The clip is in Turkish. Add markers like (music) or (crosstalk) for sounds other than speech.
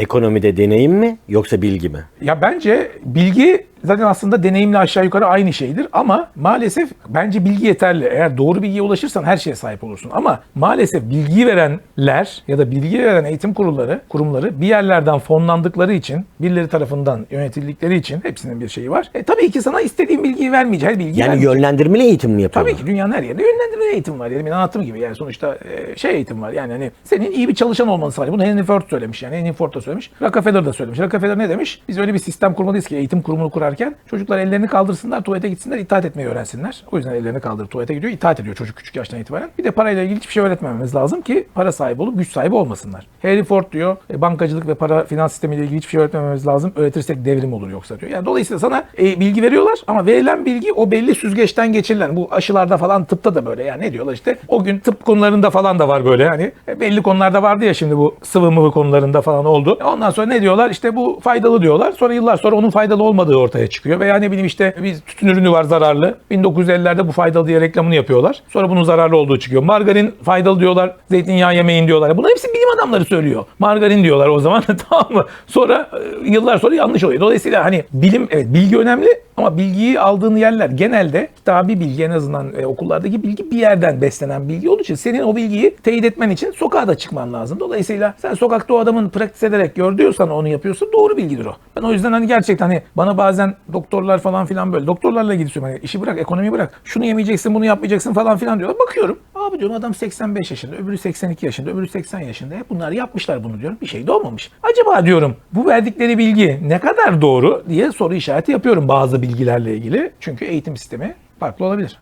Ekonomide deneyim mi yoksa bilgi mi? Ya bence bilgi zaten aslında deneyimle aşağı yukarı aynı şeydir ama maalesef bence bilgi yeterli. Eğer doğru bilgiye ulaşırsan her şeye sahip olursun. Ama maalesef bilgiyi verenler ya da bilgi veren eğitim kurulları, kurumları bir yerlerden fonlandıkları için, birileri tarafından yönetildikleri için hepsinin bir şeyi var. E, tabii ki sana istediğin bilgiyi vermeyecek, her bilgiyi Yani vermeyecek. yönlendirmeli eğitim mi yapıyorlar? Tabii ki dünyanın her yerinde yönlendirme eğitim var. Yani benim anlattığım gibi yani sonuçta e, şey eğitim var. Yani hani senin iyi bir çalışan olmanı sağlıyor. Bunu Henry Ford söylemiş yani. Henry Ford da söylemiş. Rockefeller da söylemiş. Rockefeller ne demiş? Biz öyle bir sistem kurmalıyız ki eğitim kurumunu kurarken çocuklar ellerini kaldırsınlar, tuvalete gitsinler, itaat etmeyi öğrensinler. O yüzden ellerini kaldırıp tuvalete gidiyor, itaat ediyor çocuk küçük yaştan itibaren. Bir de parayla ilgili hiçbir şey öğretmememiz lazım ki para sahibi olup güç sahibi olmasınlar. Henry Ford diyor, e, bankacılık ve para finans sistemiyle ilgili hiçbir şey öğretmememiz lazım. Öğretirsek devrim olur yoksa diyor. Yani dolayısıyla sana e, bilgi veriyorlar ama verilen bilgi o belli süzgeçten geçirilen. Bu aşılarda falan tıpta da böyle. Yani ne diyorlar işte o gün tıp konularında falan da var böyle hani e, belli konularda vardı ya şimdi bu sıvı mıvı konularında falan oldu. Ondan sonra ne diyorlar? İşte bu faydalı diyorlar. Sonra yıllar sonra onun faydalı olmadığı ortaya çıkıyor. Veya ne bileyim işte bir tütün ürünü var zararlı. 1950'lerde bu faydalı diye reklamını yapıyorlar. Sonra bunun zararlı olduğu çıkıyor. Margarin faydalı diyorlar. Zeytinyağı yemeyin diyorlar. Bunlar hepsi bilim adamları söylüyor. Margarin diyorlar o zaman (laughs) tamam mı? Sonra e, yıllar sonra yanlış oluyor. Dolayısıyla hani bilim evet bilgi önemli ama bilgiyi aldığın yerler genelde kitabi bilgi en azından e, okullardaki bilgi bir yerden beslenen bilgi olduğu için senin o bilgiyi teyit etmen için sokağa da çıkman lazım. Dolayısıyla sen sokakta o adamın praktis ederek gördüyorsan onu yapıyorsa doğru bilgidir o. Ben o yüzden hani gerçekten hani bana bazen doktorlar falan filan böyle doktorlarla ilgili söylüyorum. Hani işi bırak ekonomiyi bırak. Şunu yemeyeceksin bunu yapmayacaksın falan filan diyorlar. Bakıyorum. Abi diyorum adam 85 yaşında, öbürü 82 yaşında, öbürü 80 yaşında. Hep bunlar yapmışlar bunu diyorum. Bir şey de olmamış. Acaba diyorum bu verdikleri bilgi ne kadar doğru diye soru işareti yapıyorum bazı bilgilerle ilgili. Çünkü eğitim sistemi farklı olabilir.